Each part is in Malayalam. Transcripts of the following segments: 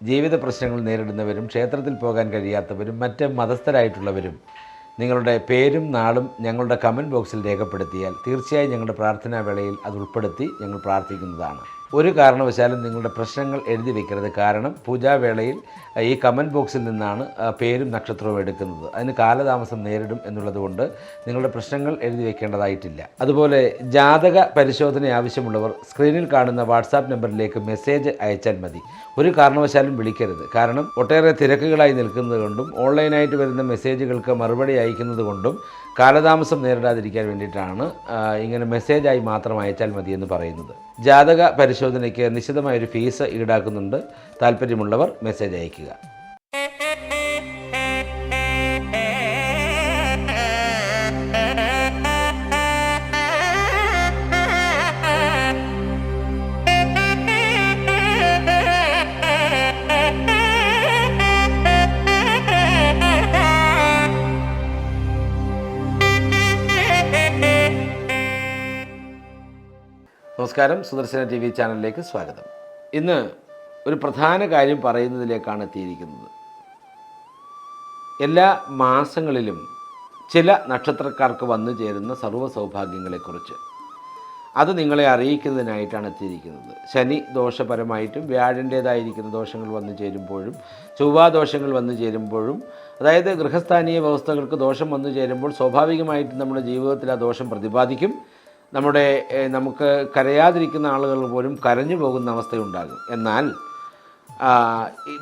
ജീവിത പ്രശ്നങ്ങൾ നേരിടുന്നവരും ക്ഷേത്രത്തിൽ പോകാൻ കഴിയാത്തവരും മറ്റ് മതസ്ഥരായിട്ടുള്ളവരും നിങ്ങളുടെ പേരും നാളും ഞങ്ങളുടെ കമന്റ് ബോക്സിൽ രേഖപ്പെടുത്തിയാൽ തീർച്ചയായും ഞങ്ങളുടെ പ്രാർത്ഥനാ വേളയിൽ അത് ഉൾപ്പെടുത്തി ഞങ്ങൾ പ്രാർത്ഥിക്കുന്നതാണ്. ഒരു കാരണവശാലും നിങ്ങളുടെ പ്രശ്നങ്ങൾ എഴുതി വെക്കരുത്. കാരണം പൂജാവേളയിൽ ഈ കമന്റ് ബോക്സിൽ നിന്നാണ് പേരും നക്ഷത്രവും എടുക്കുന്നത്. അതിന് കാലതാമസം നേരിടും എന്നുള്ളതുകൊണ്ട് നിങ്ങളുടെ പ്രശ്നങ്ങൾ എഴുതി വെക്കേണ്ടതായിട്ടില്ല. അതുപോലെ ജാതക പരിശോധന ആവശ്യമുള്ളവർ സ്ക്രീനിൽ കാണുന്ന വാട്സാപ്പ് നമ്പറിലേക്ക് മെസ്സേജ് അയച്ചാൽ മതി. ഒരു കാരണവശാലും വിളിക്കരുത്. കാരണം ഒട്ടേറെ തിരക്കുകളായി നിൽക്കുന്നത് കൊണ്ടും ഓൺലൈനായിട്ട് വരുന്ന മെസ്സേജുകൾക്ക് മറുപടി അയക്കുന്നത് കൊണ്ടും കാലതാമസം നേരിടാതിരിക്കാൻ വേണ്ടിയിട്ടാണ് ഇങ്ങനെ മെസ്സേജായി മാത്രം അയച്ചാൽ മതി എന്ന് പറയുന്നത്. ജാതക പരിശോധനയ്ക്ക് നിശ്ചിതമായൊരു ഫീസ് ഈടാക്കുന്നുണ്ട്. താല്പര്യമുള്ളവർ മെസ്സേജ് അയയ്ക്കുക. നമസ്കാരം. സുദർശന ടി വി ചാനലിലേക്ക് സ്വാഗതം. ഇന്ന് ഒരു പ്രധാന കാര്യം പറയുന്നതിലേക്കാണ് എത്തിയിരിക്കുന്നത്. എല്ലാ മാസങ്ങളിലും ചില നക്ഷത്രക്കാർക്ക് വന്നു ചേരുന്ന സർവ സൗഭാഗ്യങ്ങളെക്കുറിച്ച്. അത് നിങ്ങളെ അറിയിക്കുന്നതിനായിട്ടാണ് എത്തിയിരിക്കുന്നത്. ശനി ദോഷപരമായിട്ടും വ്യാഴന്റേതായിരിക്കുന്ന ദോഷങ്ങൾ വന്നു ചേരുമ്പോഴും ചൊവ്വാ ദോഷങ്ങൾ വന്നു ചേരുമ്പോഴും അതായത് ഗൃഹസ്ഥാനീയ വ്യവസ്ഥകൾക്ക് ദോഷം വന്നു ചേരുമ്പോൾ സ്വാഭാവികമായിട്ടും നമ്മുടെ ജീവിതത്തിൽ ആ ദോഷം പ്രതിപാദിക്കും. നമ്മുടെ നമുക്ക് കരയാതിരിക്കുന്ന ആളുകൾ പോലും കരഞ്ഞു പോകുന്ന അവസ്ഥയുണ്ടാകും. എന്നാൽ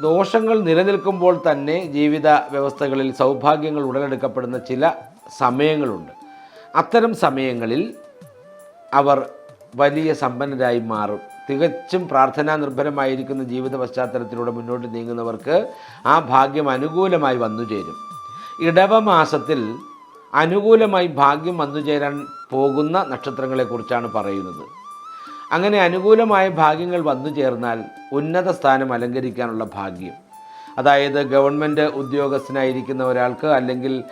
ദോഷങ്ങൾ നിലനിൽക്കുമ്പോൾ തന്നെ ജീവിത വ്യവസ്ഥകളിൽ സൗഭാഗ്യങ്ങൾ ഉടലെടുക്കപ്പെടുന്ന ചില സമയങ്ങളുണ്ട്. അത്തരം സമയങ്ങളിൽ അവർ വലിയ സമ്പന്നരായി മാറും. തികച്ചും പ്രാർത്ഥനാ നിർഭരമായിരിക്കുന്ന ജീവിത പശ്ചാത്തലത്തിലൂടെ മുന്നോട്ട് നീങ്ങുന്നവർക്ക് ആ ഭാഗ്യം അനുകൂലമായി വന്നു ചേരും ഇടവമാസത്തിൽ അനുകൂലമായി ഭാഗ്യം വന്നു ചേരാൻ പോകുന്ന നക്ഷത്രങ്ങളെക്കുറിച്ചാണ് പറയുന്നത്. അങ്ങനെ അനുകൂലമായ ഭാഗ്യങ്ങൾ വന്നു ചേർന്നാൽ ഉന്നത സ്ഥാനം അലങ്കരിക്കാനുള്ള ഭാഗ്യം. അതായത് ഗവൺമെന്റ് ഉദ്യോഗസ്ഥനായിരിക്കുന്ന ഒരാൾക്ക് അല്ലെങ്കിൽ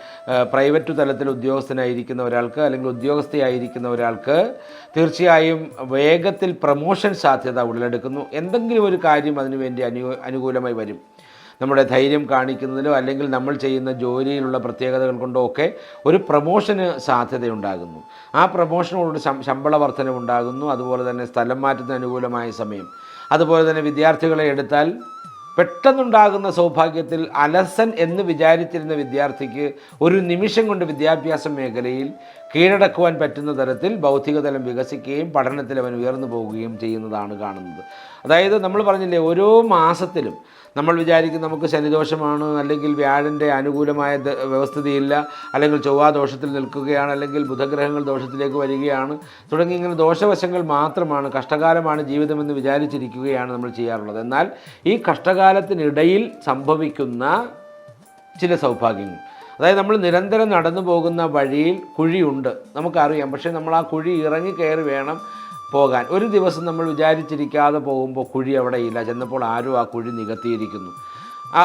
പ്രൈവറ്റ് തലത്തിൽ ഉദ്യോഗസ്ഥനായിരിക്കുന്ന ഒരാൾക്ക് അല്ലെങ്കിൽ ഉദ്യോഗസ്ഥയായിരിക്കുന്ന ഒരാൾക്ക് തീർച്ചയായും വേഗത്തിൽ പ്രമോഷൻ സാധ്യത ഉടലെടുക്കുന്നു. എന്തെങ്കിലും ഒരു കാര്യം അതിനുവേണ്ടി അനു അനുകൂലമായി വരും. നമ്മുടെ ധൈര്യം കാണിക്കുന്നതിലോ അല്ലെങ്കിൽ നമ്മൾ ചെയ്യുന്ന ജോലിയിലുള്ള പ്രത്യേകതകൾ കൊണ്ടോ ഒക്കെ ഒരു പ്രമോഷന് സാധ്യതയുണ്ടാകുന്നു. ആ പ്രമോഷനോട് ശമ്പള വർധനവുണ്ടാകുന്നു അതുപോലെ തന്നെ സ്ഥലം മാറ്റുന്ന അനുകൂലമായ സമയം. അതുപോലെ തന്നെ വിദ്യാർത്ഥികളെ എടുത്താൽ പെട്ടെന്നുണ്ടാകുന്ന സൗഭാഗ്യത്തിൽ അലസൻ എന്ന് വിചാരിച്ചിരുന്ന വിദ്യാർത്ഥിക്ക് ഒരു നിമിഷം കൊണ്ട് വിദ്യാഭ്യാസ മേഖലയിൽ കീഴടക്കുവാൻ പറ്റുന്ന തരത്തിൽ ബൗദ്ധികതലം വികസിക്കുകയും പഠനത്തിൽ അവൻ ഉയർന്നു പോവുകയും ചെയ്യുന്നതാണ് കാണുന്നത്. അതായത് നമ്മൾ പറഞ്ഞില്ലേ ഓരോ മാസത്തിലും നമ്മൾ വിചാരിക്കും നമുക്ക് ശനിദോഷമാണ് അല്ലെങ്കിൽ വ്യാഴന്റെ അനുകൂലമായ വ്യവസ്ഥിതിയില്ല അല്ലെങ്കിൽ ചൊവ്വാ ദോഷത്തിൽ നിൽക്കുകയാണ് അല്ലെങ്കിൽ ബുധഗ്രഹങ്ങൾ ദോഷത്തിലേക്ക് വരികയാണ്. തുടങ്ങി ഇങ്ങനെ ദോഷവശങ്ങൾ മാത്രമാണ് കഷ്ടകാലമാണ് ജീവിതമെന്ന് വിചാരിച്ചിരിക്കുകയാണ് നമ്മൾ ചെയ്യാറുള്ളത്. എന്നാൽ ഈ കഷ്ടകാലത്തിനിടയിൽ സംഭവിക്കുന്ന ചില സൗഭാഗ്യങ്ങൾ. അതായത് നമ്മൾ നിരന്തരം നടന്നു പോകുന്ന വഴിയിൽ കുഴിയുണ്ട്. നമുക്കറിയാം. പക്ഷേ നമ്മൾ ആ കുഴി ഇറങ്ങി കയറി വേണം പോകാൻ. ഒരു ദിവസം നമ്മൾ വിചാരിച്ചിരിക്കാതെ പോകുമ്പോൾ കുഴി അവിടെ ഇല്ല. ചെന്നപ്പോൾ ആരും ആ കുഴി നികത്തിയിരിക്കുന്നു.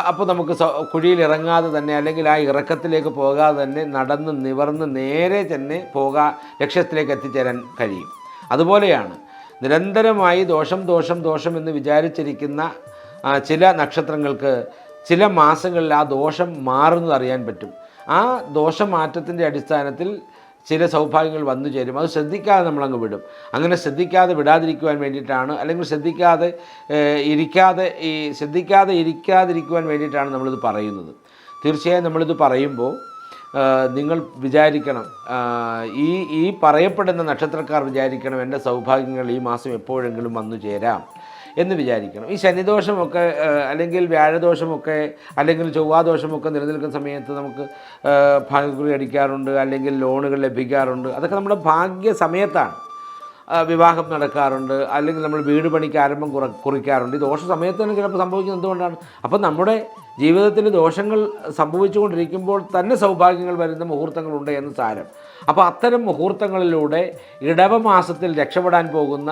അപ്പോൾ നമുക്ക് കുഴിയിൽ ഇറങ്ങാതെ തന്നെ അല്ലെങ്കിൽ ആ ഇറക്കത്തിലേക്ക് പോകാതെ തന്നെ നടന്ന് നിവർന്ന് നേരെ തന്നെ പോകാ ലക്ഷ്യത്തിലേക്ക് എത്തിച്ചേരാൻ കഴിയും. അതുപോലെയാണ് നിരന്തരമായി ദോഷം ദോഷം ദോഷം എന്ന് വിചാരിച്ചിരിക്കുന്ന ചില നക്ഷത്രങ്ങൾക്ക് ചില മാസങ്ങളിൽ ആ ദോഷം മാറുന്നത് അറിയാൻ പറ്റും. ആ ദോഷമാറ്റത്തിന്റെ അടിസ്ഥാനത്തിൽ ചില സൗഭാഗ്യങ്ങൾ വന്നു ചേരും. അത് ശ്രദ്ധിക്കാതെ നമ്മളങ്ങ് വിടും. അങ്ങനെ ശ്രദ്ധിക്കാതെ വിടാതിരിക്കുവാൻ വേണ്ടിയിട്ടാണ് അല്ലെങ്കിൽ ശ്രദ്ധിക്കാതെ ഇരിക്കാതെ ഈ ശ്രദ്ധിക്കാതെ ഇരിക്കാതിരിക്കുവാൻ വേണ്ടിയിട്ടാണ് നമ്മളിത് പറയുന്നത്. തീർച്ചയായും നമ്മളിത് പറയുമ്പോൾ നിങ്ങൾ വിചാരിക്കണം ഈ ഈ പറയപ്പെടുന്ന നക്ഷത്രക്കാർ വിചാരിക്കണം എന്റെ സൗഭാഗ്യങ്ങൾ ഈ മാസം എപ്പോഴെങ്കിലും വന്നു ചേരാം. എന്ന് വിചാരിക്കണം. ഈ ശനിദോഷമൊക്കെ അല്ലെങ്കിൽ വ്യാഴദോഷമൊക്കെ അല്ലെങ്കിൽ ചൊവ്വാദോഷമൊക്കെ നിലനിൽക്കുന്ന സമയത്ത് നമുക്ക് ഭാഗ്യക്കുറി അടിക്കാറുണ്ട് അല്ലെങ്കിൽ ലോണുകൾ ലഭിക്കാറുണ്ട്. അതൊക്കെ നമ്മുടെ ഭാഗ്യ സമയത്താണ്. വിവാഹം നടക്കാറുണ്ട് അല്ലെങ്കിൽ നമ്മൾ വീട് പണിക്ക് ആരംഭം കുറ കുറിക്കാറുണ്ട്. ഈ ദോഷ സമയത്ത് തന്നെ ചിലപ്പോൾ സംഭവിക്കുന്നത് എന്തുകൊണ്ടാണ്? അപ്പം നമ്മുടെ ജീവിതത്തിൽ ദോഷങ്ങൾ സംഭവിച്ചുകൊണ്ടിരിക്കുമ്പോൾ തന്നെ സൗഭാഗ്യങ്ങൾ വരുന്ന മുഹൂർത്തങ്ങളുണ്ട് എന്ന് സാരം. അപ്പോൾ അത്തരം മുഹൂർത്തങ്ങളിലൂടെ ഇടവമാസത്തിൽ രക്ഷപ്പെടാൻ പോകുന്ന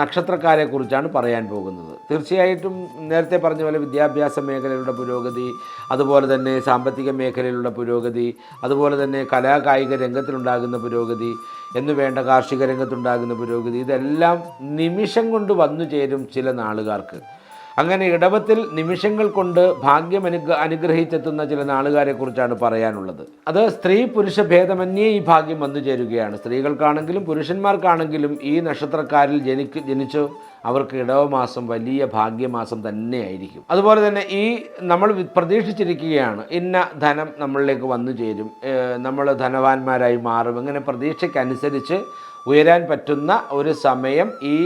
നക്ഷത്രക്കാരെക്കുറിച്ചാണ് പറയാൻ പോകുന്നത്. തീർച്ചയായിട്ടും നേരത്തെ പറഞ്ഞ പോലെ വിദ്യാഭ്യാസ മേഖലയിലുള്ള പുരോഗതി അതുപോലെ തന്നെ സാമ്പത്തിക മേഖലയിലുള്ള പുരോഗതി അതുപോലെ തന്നെ കലാകായിക രംഗത്തിലുണ്ടാകുന്ന പുരോഗതി എന്ന് വേണ്ട കാർഷിക രംഗത്തുണ്ടാകുന്ന പുരോഗതി ഇതെല്ലാം നിമിഷം കൊണ്ട് വന്നു ചേരും ചില നാളുകാർക്ക്. അങ്ങനെ ഇടവത്തിൽ നിമിഷങ്ങൾ കൊണ്ട് ഭാഗ്യം അനു അനുഗ്രഹിച്ചെത്തുന്ന ചില നാളുകാരെ കുറിച്ചാണ് പറയാനുള്ളത്. അത് സ്ത്രീ പുരുഷ ഭേദമന്യേ ഈ ഭാഗ്യം വന്നു ചേരുകയാണ് സ്ത്രീകൾക്കാണെങ്കിലും പുരുഷന്മാർക്കാണെങ്കിലും ഈ നക്ഷത്രക്കാരിൽ ജനിക്ക് ജനിച്ചു അവർക്ക് ഇടവമാസം വലിയ ഭാഗ്യമാസം തന്നെയായിരിക്കും. അതുപോലെ തന്നെ ഈ നമ്മൾ പ്രതീക്ഷിച്ചിരിക്കുകയാണ് ഇന്ന ധനം നമ്മളിലേക്ക് വന്നു ചേരും നമ്മൾ ധനവാന്മാരായി മാറും. ഇങ്ങനെ പ്രതീക്ഷയ്ക്കനുസരിച്ച് ഉയരാൻ പറ്റുന്ന ഒരു സമയം ഈ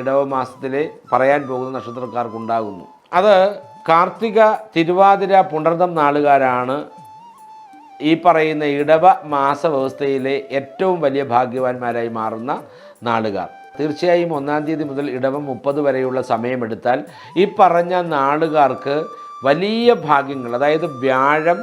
ഇടവമാസത്തിൽ പറയാൻ പോകുന്ന നക്ഷത്രക്കാർക്കുണ്ടാകുന്നു. അത് കാർത്തിക തിരുവാതിര പുണർതം നാളുകാരാണ് ഈ പറയുന്ന ഇടവ മാസ വ്യവസ്ഥയിലെ ഏറ്റവും വലിയ ഭാഗ്യവാന്മാരായി മാറുന്ന നാളുകാർ. തീർച്ചയായും ഒന്നാം തീയതി മുതൽ ഇടവം മുപ്പത് വരെയുള്ള സമയമെടുത്താൽ ഈ പറഞ്ഞ നാളുകാർക്ക് വലിയ ഭാഗ്യങ്ങൾ അതായത് വ്യാഴം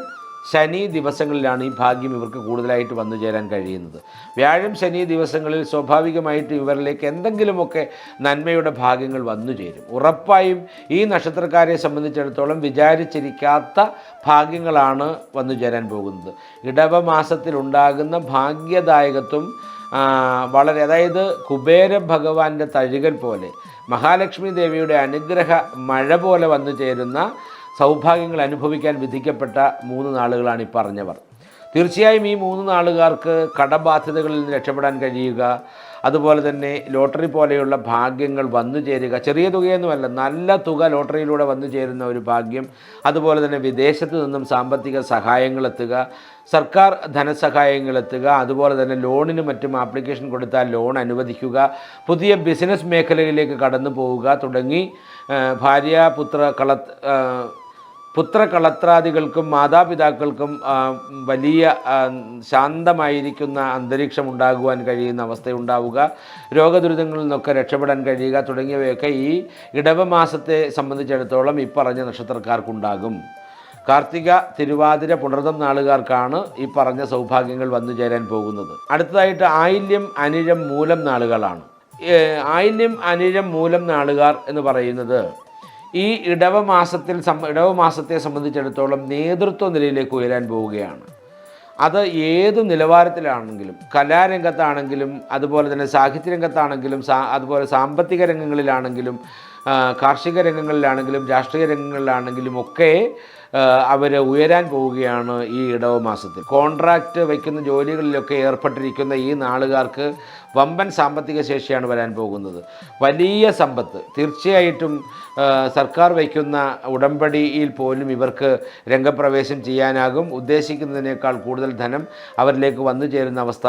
ശനി ദിവസങ്ങളിലാണ് ഈ ഭാഗ്യം ഇവർക്ക് കൂടുതലായിട്ട് വന്നു ചേരാൻ കഴിയുന്നത്. വ്യാഴം ശനി ദിവസങ്ങളിൽ സ്വാഭാവികമായിട്ട് ഇവരിലേക്ക് എന്തെങ്കിലുമൊക്കെ നന്മയുടെ ഭാഗ്യങ്ങൾ വന്നു ചേരും. ഉറപ്പായും ഈ നക്ഷത്രക്കാരെ സംബന്ധിച്ചിടത്തോളം വിചാരിച്ചിരിക്കാത്ത ഭാഗ്യങ്ങളാണ് വന്നു ചേരാൻ പോകുന്നത്. ഇടവമാസത്തിൽ ഉണ്ടാകുന്ന ഭാഗ്യദായകത്വം വളരെ അതായത് കുബേര ഭഗവാന്റെ തഴുകൽ പോലെ മഹാലക്ഷ്മി ദേവിയുടെ അനുഗ്രഹ മഴ പോലെ വന്നു ചേരുന്ന സൗഭാഗ്യങ്ങൾ അനുഭവിക്കാൻ വിധിക്കപ്പെട്ട മൂന്ന് നാളുകളാണ് ഈ പറഞ്ഞവർ. തീർച്ചയായും ഈ മൂന്ന് നാളുകാർക്ക് കടബാധ്യതകളിൽ നിന്ന് രക്ഷപ്പെടാൻ കഴിയുക അതുപോലെ തന്നെ ലോട്ടറി പോലെയുള്ള ഭാഗ്യങ്ങൾ വന്നു ചേരുക. ചെറിയ തുകയൊന്നുമല്ല നല്ല തുക ലോട്ടറിയിലൂടെ വന്നു ചേരുന്ന ഒരു ഭാഗ്യം. അതുപോലെ തന്നെ വിദേശത്ത് നിന്നും സാമ്പത്തിക സഹായങ്ങൾ എത്തുക സർക്കാർ ധനസഹായങ്ങൾ എത്തുക അതുപോലെ തന്നെ ലോണിന് മറ്റും ആപ്ലിക്കേഷൻ കൊടുത്താൽ ലോൺ അനുവദിക്കുക പുതിയ ബിസിനസ് മേഖലയിലേക്ക് കടന്നു പോവുക തുടങ്ങി. ഭാര്യ പുത്ര കള പുത്രകളത്രാദികൾക്കും മാതാപിതാക്കൾക്കും വലിയ ശാന്തമായിരിക്കുന്ന അന്തരീക്ഷം ഉണ്ടാകുവാൻ കഴിയുന്ന അവസ്ഥയുണ്ടാവുക. രോഗദുരിതങ്ങളിൽ നിന്നൊക്കെ രക്ഷപ്പെടാൻ കഴിയുക തുടങ്ങിയവയൊക്കെ ഈ ഇടവമാസത്തെ സംബന്ധിച്ചിടത്തോളം ഈ പറഞ്ഞ നക്ഷത്രക്കാർക്കുണ്ടാകും. കാർത്തിക തിരുവാതിര പുണർതം നാളുകാർക്കാണ് ഈ പറഞ്ഞ സൗഭാഗ്യങ്ങൾ വന്നു ചേരാൻ പോകുന്നത്. അടുത്തതായിട്ട് ആയില്യം അനിഴം മൂലം നാളുകളാണ്. ആയില്യം അനിഴം മൂലം നാളുകാർ എന്ന് പറയുന്നത് ഈ ഇടവ മാസത്തിൽ സം ഇടവമാസത്തെ സംബന്ധിച്ചിടത്തോളം നേതൃത്വ നിലയിലേക്ക് ഉയരാൻ പോവുകയാണ്. അത് ഏത് നിലവാരത്തിലാണെങ്കിലും കലാരംഗത്താണെങ്കിലും അതുപോലെ തന്നെ സാഹിത്യ രംഗത്താണെങ്കിലും സാ അതുപോലെ സാമ്പത്തിക രംഗങ്ങളിലാണെങ്കിലും കാർഷിക രംഗങ്ങളിലാണെങ്കിലും രാഷ്ട്രീയ രംഗങ്ങളിലാണെങ്കിലും ഒക്കെ അവർ ഉയരാൻ പോവുകയാണ് ഈ ഇടവ മാസത്തിൽ. കോൺട്രാക്റ്റ് വയ്ക്കുന്ന ജോലികളിലൊക്കെ ഏർപ്പെട്ടിരിക്കുന്ന ഈ നാളുകാർക്ക് വമ്പൻ സാമ്പത്തിക ശേഷിയാണ് വരാൻ പോകുന്നത്. വലിയ സമ്പത്ത്. തീർച്ചയായിട്ടും സർക്കാർ വയ്ക്കുന്ന ഉടമ്പടിയിൽ പോലും ഇവർക്ക് രംഗപ്രവേശം ചെയ്യാനാകും. ഉദ്ദേശിക്കുന്നതിനേക്കാൾ കൂടുതൽ ധനം അവരിലേക്ക് വന്നു ചേരുന്ന അവസ്ഥ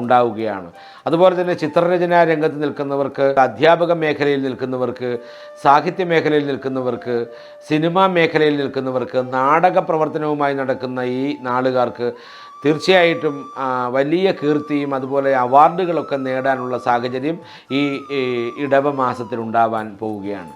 ഉണ്ടാവുകയാണ്. അതുപോലെ തന്നെ ചിത്രരചനാ രംഗത്ത് നിൽക്കുന്നവർക്ക് അധ്യാപക മേഖലയിൽ നിൽക്കുന്നവർക്ക് സാഹിത്യ മേഖലയിൽ നിൽക്കുന്നവർക്ക് സിനിമാ മേഖലയിൽ നിൽക്കുന്നവർക്ക് നാടക പ്രവർത്തനവുമായി നടക്കുന്ന ഈ നാളുകാർക്ക് തീർച്ചയായിട്ടും വലിയ കീർത്തിയും അതുപോലെ അവാർഡുകളൊക്കെ നേടാനുള്ള സാഹചര്യം ഈ ഇടവ മാസത്തിൽ ഉണ്ടാവാൻ പോവുകയാണ്.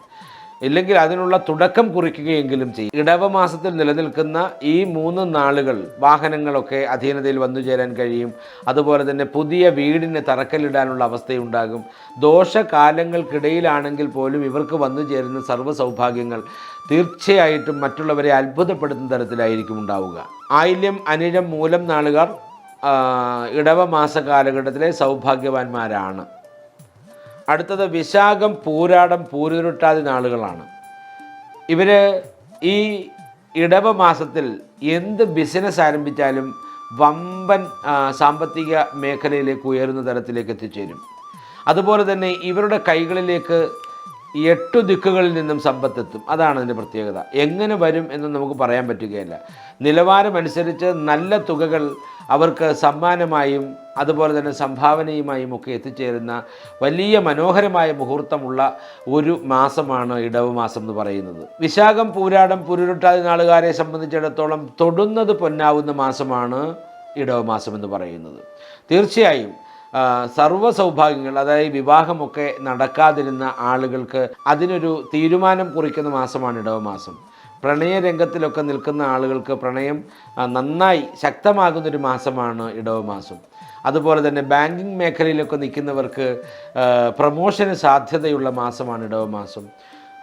ഇല്ലെങ്കിൽ അതിനുള്ള തുടക്കം കുറിക്കുകയെങ്കിലും ചെയ്യും. ഇടവമാസത്തിൽ നിലനിൽക്കുന്ന ഈ മൂന്ന് നാളുകൾ വാഹനങ്ങളൊക്കെ അധീനതയിൽ വന്നു ചേരാൻ കഴിയും. അതുപോലെ തന്നെ പുതിയ വീടിന് തറക്കല്ലിടാനുള്ള അവസ്ഥയുണ്ടാകും. ദോഷകാലങ്ങൾക്കിടയിലാണെങ്കിൽ പോലും ഇവർക്ക് വന്നു ചേരുന്ന സർവ സൗഭാഗ്യങ്ങൾ തീർച്ചയായിട്ടും മറ്റുള്ളവരെ അത്ഭുതപ്പെടുത്തുന്ന തരത്തിലായിരിക്കും ഉണ്ടാവുക. ആയില്യം അനിഴം മൂലം നാളുകാർ ഇടവ ഇടവമാസ കാലഘട്ടത്തിലെ സൗഭാഗ്യവാന്മാരാണ്. അടുത്തത് വിശാഖം പൂരാടം പൂരുരുട്ടാതി നാളുകളാണ്. ഇവർ ഈ ഇടവ മാസത്തിൽ എന്ത് ബിസിനസ് ആരംഭിച്ചാലും വമ്പൻ സാമ്പത്തിക മേഖലയിലേക്ക് ഉയരുന്ന തരത്തിലേക്ക് എത്തിച്ചേരും. അതുപോലെ തന്നെ ഇവരുടെ കൈകളിലേക്ക് എട്ടു ദിക്കുകളിൽ നിന്നും സമ്പത്തെത്തും. അതാണ് അതിന്റെ പ്രത്യേകത. എങ്ങനെ വരും എന്ന് നമുക്ക് പറയാൻ പറ്റുകയില്ല. നിലവാരമനുസരിച്ച് നല്ല തുകകൾ അവർക്ക് സമ്മാനമായും അതുപോലെ തന്നെ സംഭാവനയുമായും ഒക്കെ എത്തിച്ചേരുന്ന വലിയ മനോഹരമായ മുഹൂർത്തമുള്ള ഒരു മാസമാണ് ഇടവ് മാസം എന്ന് പറയുന്നത്. വിശാഖം പൂരാടം പുരുരുട്ടാതി നാളുകാരെ സംബന്ധിച്ചിടത്തോളം തൊടുന്നത് പൊന്നാവുന്ന മാസമാണ് ഇടവ് മാസം എന്ന് പറയുന്നത്. തീർച്ചയായും സർവ സൗഭാഗ്യങ്ങൾ അതായത് വിവാഹമൊക്കെ നടക്കാതിരുന്ന ആളുകൾക്ക് അതിനൊരു തീരുമാനം കുറിക്കുന്ന മാസമാണ് ഇടവമാസം പ്രണയരംഗത്തിലൊക്കെ നിൽക്കുന്ന ആളുകൾക്ക് പ്രണയം നന്നായി ശക്തമാകുന്നൊരു മാസമാണ് ഇടവമാസം അതുപോലെ തന്നെ ബാങ്കിങ് മേഖലയിലൊക്കെ നിൽക്കുന്നവർക്ക് പ്രമോഷന് സാധ്യതയുള്ള മാസമാണ് ഇടവമാസം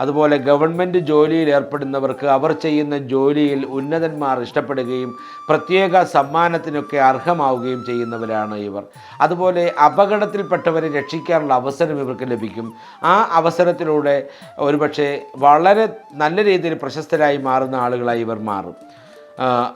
അതുപോലെ ഗവൺമെന്റ് ജോലിയിൽ ഏർപ്പെടുന്നവർക്ക് അവർ ചെയ്യുന്ന ജോലിയിൽ ഉന്നതന്മാർ ഇഷ്ടപ്പെടുകയും പ്രത്യേക സമ്മാനത്തിനൊക്കെ അർഹമാവുകയും ചെയ്യുന്നവരാണ് ഇവർ. അതുപോലെ അപകടത്തിൽപ്പെട്ടവരെ രക്ഷിക്കാനുള്ള അവസരം ഇവർക്ക് ലഭിക്കും. ആ അവസരത്തിലൂടെ ഒരുപക്ഷെ വളരെ നല്ല രീതിയിൽ പ്രശസ്തരായി മാറുന്ന ആളുകളായി ഇവർ മാറും.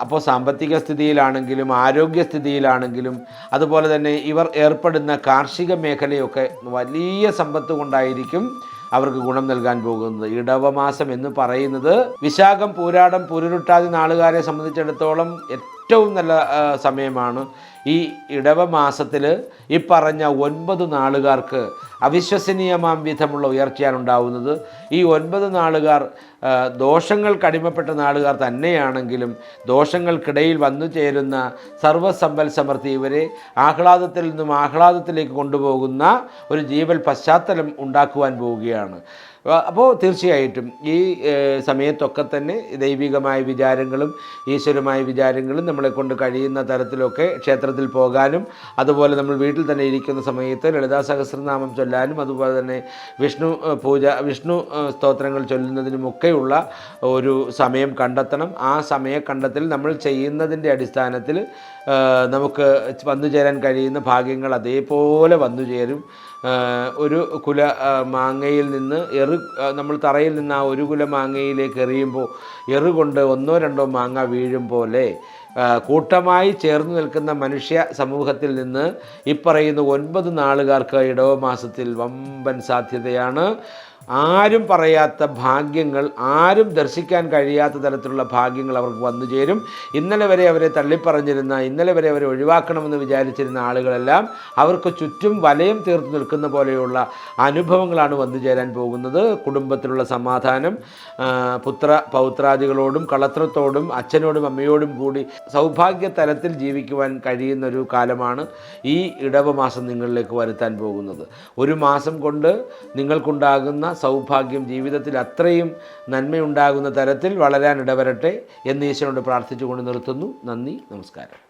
അപ്പോൾ സാമ്പത്തിക സ്ഥിതിയിലാണെങ്കിലും ആരോഗ്യസ്ഥിതിയിലാണെങ്കിലും അതുപോലെ തന്നെ ഇവർ ഏർപ്പെടുന്ന കാർഷിക മേഖലയൊക്കെ വലിയ സമ്പത്ത് കൊണ്ടായിരിക്കും അവർക്ക് ഗുണം നൽകാൻ പോകുന്നത്. ഇടവമാസം എന്ന് പറയുന്നത് വിശാഖം പൂരാടം പുരുരുട്ടാതി നാളുകാരെ സംബന്ധിച്ചിടത്തോളം ഏറ്റവും നല്ല സമയമാണ്. ഈ ഇടവമാസത്തിൽ ഈ പറഞ്ഞ ഒൻപത് നാളുകാർക്ക് അവിശ്വസനീയമാം വിധമുള്ള ഉയർച്ചയാണ് ഉണ്ടാവുന്നത്. ഈ ഒൻപത് നാളുകാർ ദോഷങ്ങൾക്ക് അടിമപ്പെട്ട നാടുകാർ തന്നെയാണെങ്കിലും ദോഷങ്ങൾക്കിടയിൽ വന്നു ചേരുന്ന സർവസമ്പൽ സമൃദ്ധി ഇവരെ ആഹ്ലാദത്തിൽ നിന്നും ആഹ്ലാദത്തിലേക്ക് കൊണ്ടുപോകുന്ന ഒരു ജീവൽ പശ്ചാത്തലം ഉണ്ടാക്കുവാൻ പോവുകയാണ്. അപ്പോൾ തീർച്ചയായിട്ടും ഈ സമയത്തൊക്കെ തന്നെ ദൈവികമായ വിചാരങ്ങളും ഈശ്വരമായ വിചാരങ്ങളും നമ്മളെ കൊണ്ട് കഴിയുന്ന തരത്തിലൊക്കെ ക്ഷേത്രത്തിൽ പോകാനും അതുപോലെ നമ്മൾ വീട്ടിൽ തന്നെ ഇരിക്കുന്ന സമയത്ത് ലളിതാ സഹസ്രനാമം ചൊല്ലാനും അതുപോലെ തന്നെ വിഷ്ണു പൂജ വിഷ്ണു സ്തോത്രങ്ങൾ സ്തോത്രങ്ങൾ ചൊല്ലുന്നതിനുമൊക്കെയുള്ള ഒരു സമയം കണ്ടെത്തണം. ആ സമയ കണ്ടെത്തൽ നമ്മൾ ചെയ്യുന്നതിന്റെ അടിസ്ഥാനത്തിൽ നമുക്ക് വന്നു ചേരാൻ കഴിയുന്ന ഭാഗ്യങ്ങൾ അതേപോലെ വന്നു ചേരും. ഒരു കുല മാങ്ങയിൽ നിന്ന് എറു നമ്മൾ തറയിൽ നിന്ന് ആ ഒരു കുല മാങ്ങയിലേക്ക് എറിയുമ്പോൾ എറ് കൊണ്ട് ഒന്നോ രണ്ടോ മാങ്ങ വീഴും പോലെ കൂട്ടമായി ചേർന്ന് നിൽക്കുന്ന മനുഷ്യ സമൂഹത്തിൽ നിന്ന് ഇപ്പറയുന്ന പറയുന്ന ഒൻപത് നാളുകാർക്ക് ഇടവ മാസത്തിൽ വമ്പൻ സാധ്യതയാണ്. ആരും പറയാത്ത ഭാഗ്യങ്ങൾ ആരും ദർശിക്കാൻ കഴിയാത്ത തരത്തിലുള്ള ഭാഗ്യങ്ങൾ അവർക്ക് വന്നു ചേരും. ഇന്നലെ വരെ അവരെ തള്ളിപ്പറഞ്ഞിരുന്ന ഇന്നലെ വരെ അവരെ ഒഴിവാക്കണമെന്ന് വിചാരിച്ചിരുന്ന ആളുകളെല്ലാം അവർക്ക് ചുറ്റും വലയം തീർത്ത് നിൽക്കുന്ന പോലെയുള്ള അനുഭവങ്ങളാണ് വന്നു ചേരാൻ പോകുന്നത്. കുടുംബത്തിലുള്ള സമാധാനം പുത്ര പൗത്രാദികളോടും കളത്രത്തോടും അച്ഛനോടും അമ്മയോടും കൂടി സൗഭാഗ്യ തലത്തിൽ ജീവിക്കുവാൻ കഴിയുന്ന ഒരു കാലമാണ് ഈ ഇടവ മാസം നിങ്ങളിലേക്ക് വരുത്താൻ പോകുന്നത്. ഒരു മാസം കൊണ്ട് നിങ്ങൾക്കുണ്ടാകുന്ന സൗഭാഗ്യം ജീവിതത്തിൽ അത്രയും നന്മയുണ്ടാകുന്ന തരത്തിൽ വളരാൻ ഇടവരട്ടെ എന്ന് ഈശ്വരനോട് പ്രാർത്ഥിച്ചുകൊണ്ട് നിർത്തുന്നു. നന്ദി നമസ്കാരം.